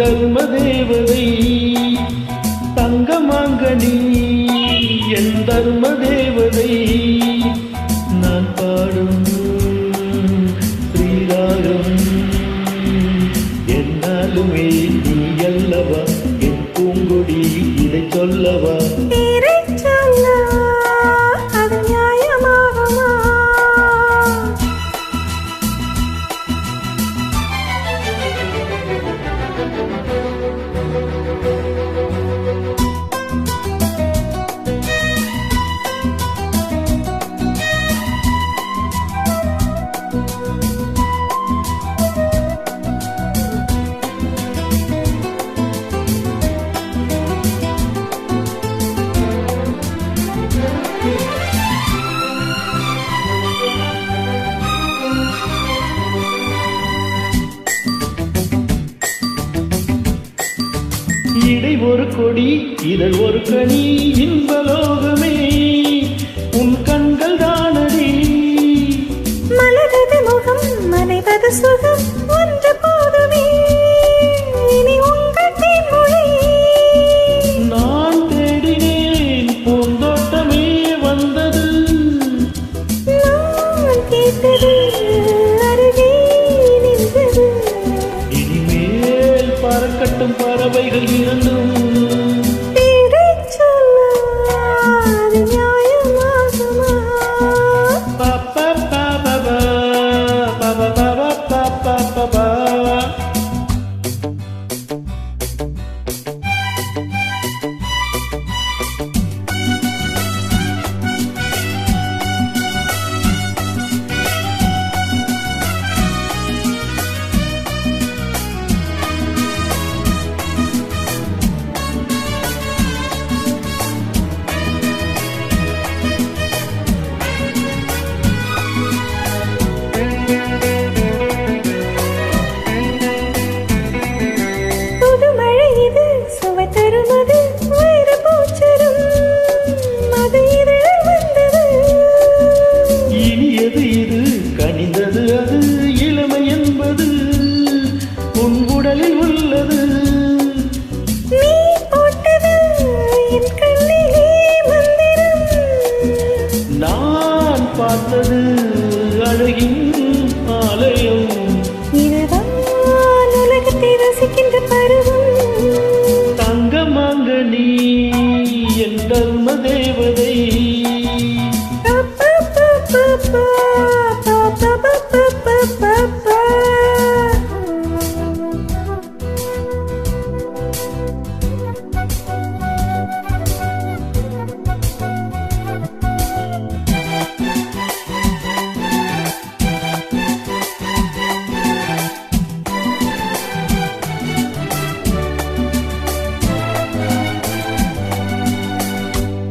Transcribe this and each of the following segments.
தர்ம தேவதை தங்கமாங்க நீ என் தர்ம தேவதை நான் பாடும் ஸ்ரீராகம். என்னாலுமே நீ அல்லவா? என் பூங்கொடி இதை சொல்லவா? இடை ஒரு கொடி இதழ் ஒரு கனி இன்ப கைகள் இரண்டும் பார்த்தது அழகின் ஆலயம். தங்கமாக நீ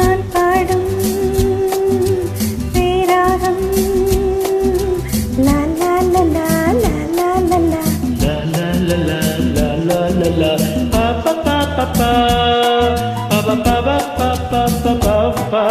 நான் பாடும் பேராகம் பாப்பா பாப்பா பாப்பா பாப்பா பாப்பா